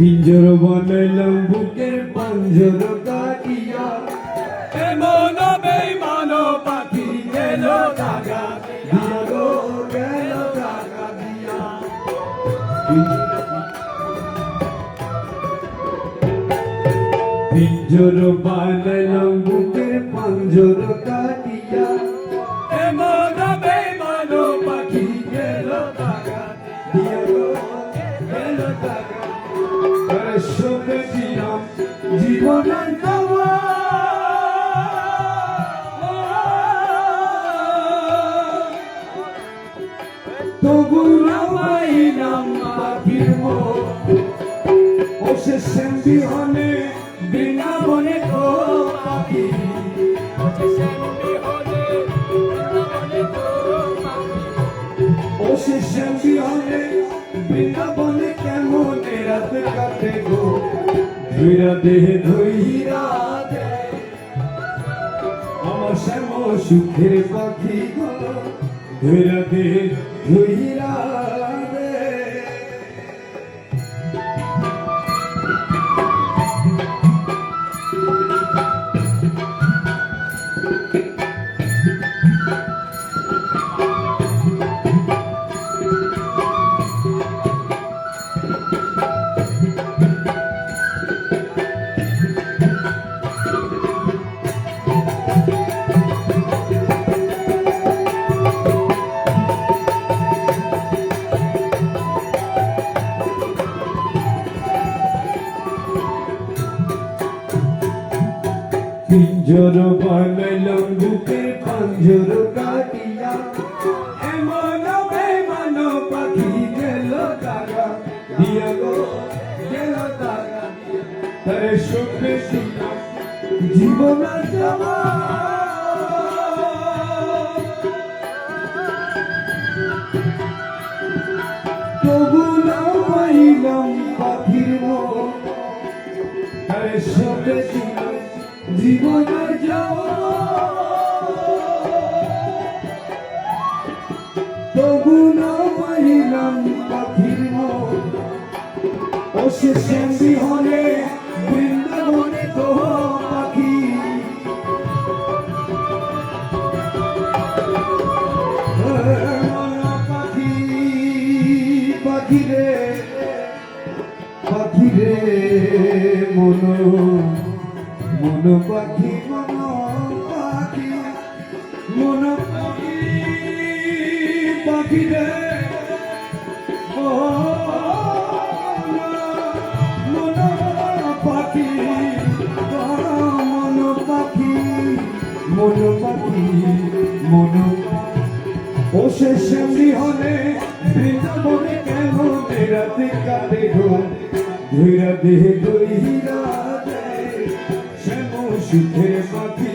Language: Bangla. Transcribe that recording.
পিঞ্জর বানাইলাম বুকের পাঞ্জর কাটিয়া। এমন বেইমান পাখি গেল দাগা দিয়া গো গেল টাকা দিয়া। পিঞ্জর বানাইলাম বুকের পাঞ্জর কাটিয়া। ধুইরা দেহে ধুইরা আমার শ্যাম সুখের পাখি গো। ধুইরা দেহে পিঞ্জর বানাইলাম বুকের পাঞ্জর কাটিয়া। এমন বেমান পাখি গেল তারা। দিয়া গো, গেল তারা তারে সুখে ছিলাম জীবন যাওয়া তবু না পাইলাম পাখির মন। আরে সবে ছিলাম জীবনের তবু না পাইলাম পাখির সেন্দি হলে বৃন্দাবনে তো পাখি। মন পাখি পাখি রে। মন পাখি মন পাখি পাখি পাখি রে পাখি পাখি পাখি ও সে শ্যামলি হলে বৃন্দাবনে কেমন রাতে কাটে গো? ধৈরা দেহে শ্যাম সুখে